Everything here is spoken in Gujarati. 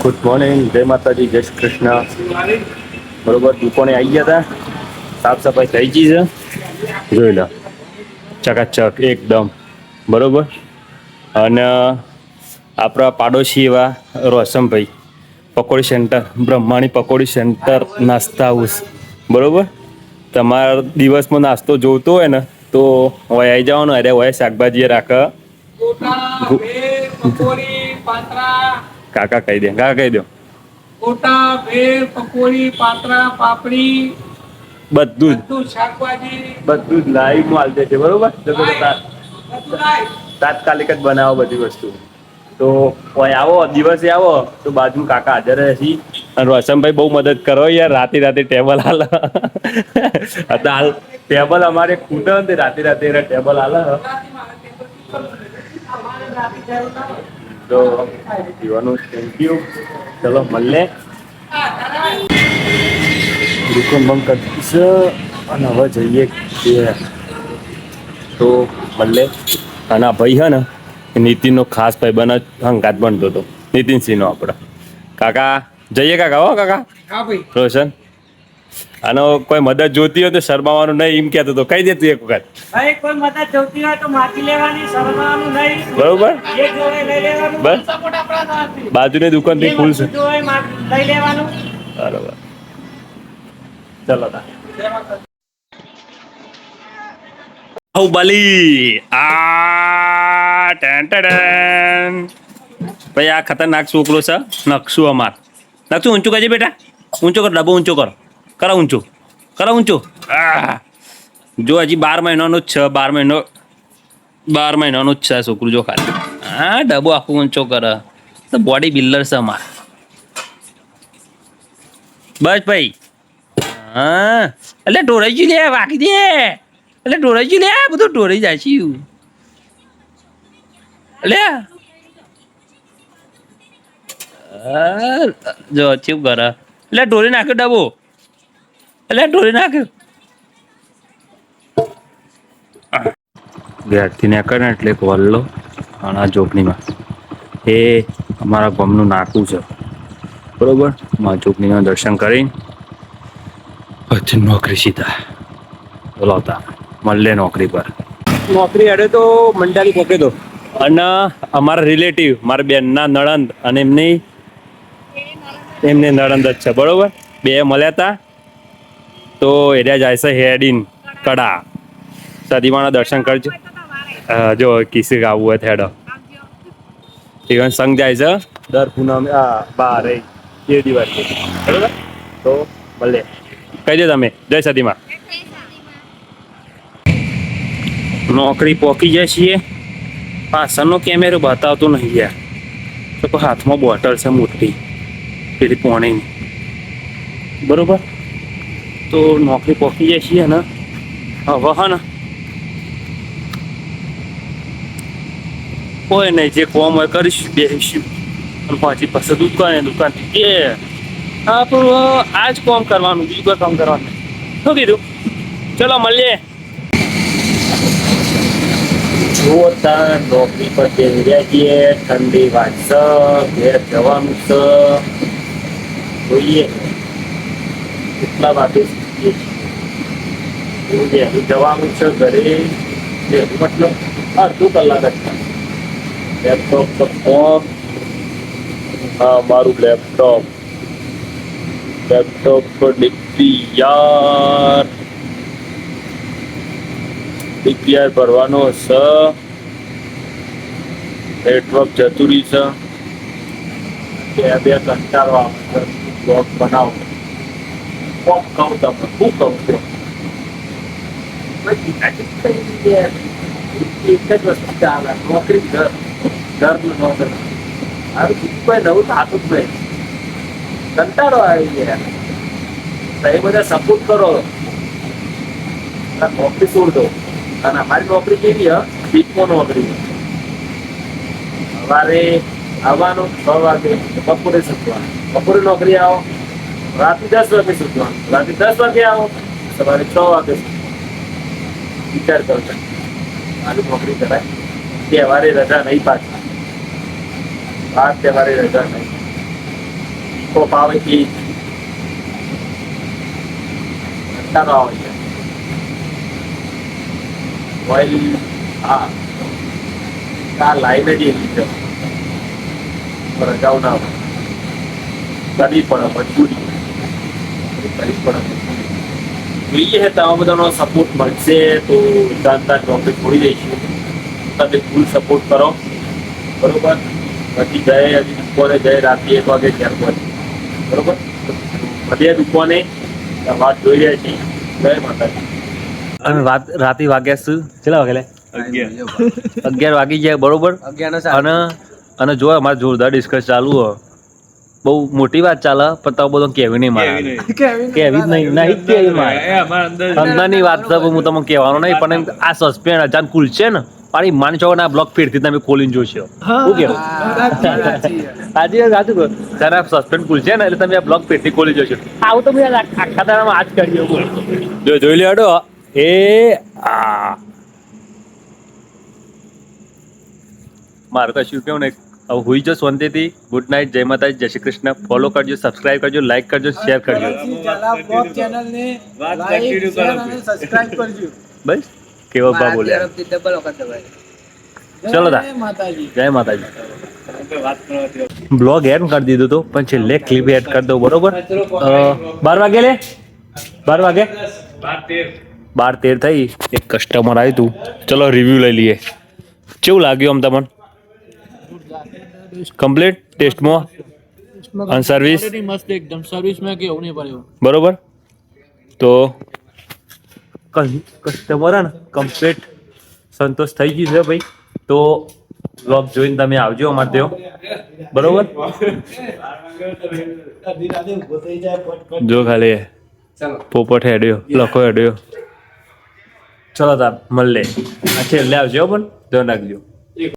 ગુડ મોર્નિંગ જય માતાજી જય શ્રી કૃષ્ણ. બરોબર દુકાને આવી ગયા હતા સાફ સફાઈ થઈ ગઈ છે. જોઈ લો. ચકાચક એકદમ. બરોબર? અને આપણા પાડોશી એવા રોશનભાઈ પકોડી સેન્ટર બ્રહ્માણી પકોડી સેન્ટર નાસ્તા હાઉસ. બરોબર? તમારા દિવસમાં નાસ્તો જોતો હોય ને તો હોય આવી જવાનું. અરે હોય શાકભાજી રાખે. કાકા કહી દે. કાકા કહી દો. ગોટા ભેળ પકોડી પાતરા પાપડી બધું જ. બધું શાકભાજી. બધું જ લાઈવમાં હાલ છે બરોબર? તાત્કાલિક જ બનાવો બધી વસ્તુ. તો કોઈ આવો દિવસે આવો તો બાજુ કાકા હાજર રહેશી. અને રોશનભાઈ બહુ મદદ કરો યાર રાતે રાતે ટેબલ હાલ. અત્યારે હાલ ટેબલ અમારે ખૂટે રાતે રાતે ટેબલ હાલ. તો પીવાનું થેન્ક યુ ચલો મળીએ. દુકાન બંધ કરીશ અને હવે જઈએ છીએ તો મળે અને આ ભાઈ છે ને નીતિનનો ખાસ ભાઈ બને હંકાત બનતો હતો. નીતિનસિંહનો આપણે. કાકા જઈએ કાકા હો કાકા? રોશન? આનો કોઈ મદદ જોતી હોય તો શરમાવાનું નહીં એમ કહેતો હતો કહી દેતું એક વખત. ભાઈ કોઈ મદદ જોતી હોય તો માથી લેવાની શરમાવાનું નહીં. બરોબર? બસ. બાજુની દુકાનથી થી ફૂલ છે. વસ્તુ લઈ લેવાનું. બરોબર. ચલો તા. બાહુબલી. આ ટેન ટેન. ભાઈ આ ખતરનાક છોકરો છે. નકશું અમાર. નકશું ઊંચું કરજે બેટા. ઊંચો કર ડબ્બો ઊંચો કરો. કરો ઊંચું, કરા ઊંચું. જો હજી બાર મહિનાનો જ છે, બાર મહિનો, બાર મહિનાનો જ છે છોકરું જો ખાલી. હા, ડબ્બો આખું ઊંચો કરે. તો બોડી બિલ્ડર છે અમારે. બસ ભાઈ. હા. એટલે ઢોરાઈ ગયું લે, વાગી દે. એટલે ઢોરાઈ ગયું લે, બધું ઢોરાઈ જાય છે એટલે જો ચીપ કરે. એટલે ઢોરી નાખ્યો ડબો એટલે ઢોળી નાખ્યું ઘેરથી નીકળે ને એટલે એક વલ્લો અને આ એ અમારા ગામનું નાકું છે. બરોબર? મા જોગણીના દર્શન કરીને પછી નોકરી સીધા. બોલાવતા મળે નોકરી પર. નોકરી અડે તો મંડાલી પકડી દો. અને અમારા રિલેટિવ મારા બેનના નણંદ અને એમની એમની નણંદ જ છે. બરોબર? બે મળ્યા હતા તો એરિયા જાય છે હેડીન કડા. સદીમાના દર્શન કરજો. જો કિસી ગાવું હોય થેડો ઇવન સંઘ જાય છે. દર પૂનમ, આ, બારે એ દિવસ. તો ભલે. કહી દો તમે. જય સદીમાં નોકરી પોકી જાય છીએ. પાછળનો કેમેરો બતાવતો નહીં યાર. તો હાથમાં બોટલ છે મોટી. પેલી પોણીની. બરોબર? તો નોકરી પોકી જાય છીએ ને હવે હા ને કોઈ નહીં જે કોમ હોય કરીશું બેસીશું અને પછી પછી દુકાને દુકાન એ આપણું આ જ કોમ કરવાનું બીજું કોઈ કામ કરવાનું નહીં. શું કીધું ચલો મળીએ જુઓ તાર નોકરી પર બેસી છીએ ઠંડી વાગશે ઘેર જવાનું છે જોઈએ કેટલા વાગે છીએ. એવું વહેલું જવાનું છે ઘરે. વહેલું મતલબ અડધું કલાક જ લેપટોપ ફોન હા મારું લેપટોપ લેપટોપ પર ડીપીઆર ડીપીઆર ભરવાનો છે નેટવર્ક રહ્યું છે. બે બે કંટાળો આવે બ્લોગ બનાવો. કોમ છું બધી સપોર્ટ કરો નોકરી છોડ દો અને અમારી નોકરી કેવી હ બીકમાં નોકરી સવારે આવવાનું છ વાગે બપોરે સુધવાનું બપોરે નોકરી આવો રાતે દસ વાગે સુધવાનું રાતે દસ વાગે આવો, સવારે છ વાગે વિચાર કરો આલુ નોકરી કરાય. તહેવારે રજા નહીં પાછા આ તહેવારે રજા નહીં. ટોપ આવે એ કંટાળો આવે છે. ઓઇલ હા. આ લાઈને જ એવી છે. રજાઓ ના હોય. કરવી પડે મજબૂરી કરવી પડે જોઈએ છે તમારા બધાનો સપોર્ટ મળશે તો જાણતા ટોપિક છોડી દઈશું. તમે ફૂલ સપોર્ટ કરો. બરોબર? પછી જાય હજી બપોરે જય રાતે એક વાગે ઘેર પહોંચે. બરોબર? બધે દુકાને વાત જોઈ રહ્યા છીએ. જય માતાજી. અને વાત રાતે વાગ્યા શું? કેટલા વાગે અગિયાર. વાગી જાય બરોબર? અને અને જો અમારે જોરદાર ડિસ્કસ ચાલુ હો. બહુ મોટી વાત ચાલે પણ તમે બધું કેવી નહીં મારે. કેવી નહીં. નહીં. કેવી મારે. અંદરની વાત છે હું તમને કહેવાનો નહીં પણ આ સસ્પેન્ડ અચાનક છે ને પાણી માન છો ના બ્લોક ફેરથી તમે ખોલીને જોશો. શું કેવું? આજે સાચું કહો. જ્યારે આ સસ્પેન્ડ ખુલશે ને એટલે તમે આ બ્લોક ફેરથી ખોલી જોશો. આવું તો મેં આખા દાડામાં આજ કરી જો જોઈ લે હડો. એ આ. મારે કશું કેવું નહીં હવે હુઈ જો શાંતિથી ગુડ નાઇટ જય માતાજી જય શ્રી કૃષ્ણ ફોલો કરજો સબસ્ક્રાઇબ કરજો લાઈક કરજો શેર કરજો. બસ કેવો બા બોલ્યા? ચલો તા. જય માતાજી. બ્લોગ એડ કરી દીધું હતું પણ છેલ્લે ક્લિપ એડ કરી દઉં બરોબર? બાર વાગે લે? બાર વાગે? બાર તેર થઈ એક કસ્ટમર આવ્યું હતું ચલો રિવ્યુ લઈ લઈએ. કેવું લાગ્યું આમ તમને? કમ્પ્લીટ ટેસ્ટમાં અને સર્વિસ મસ્ત એકદમ. સર્વિસમાં કેવું નહીં પડ્યું બરોબર? તો કસ્ટમર ને કમ્પ્લીટ સંતોષ થઈ ગયું છે ભાઈ. તો બ્લોગ જોઈને તમે આવજો અમારે ત્યાં. બરોબર? જો ખાલી પોપટ હેડ્યો લખો હેડ્યો. ચલો તાર મળે આ છેલ્લે આવજો હો પણ ધ્યાન રાખજો.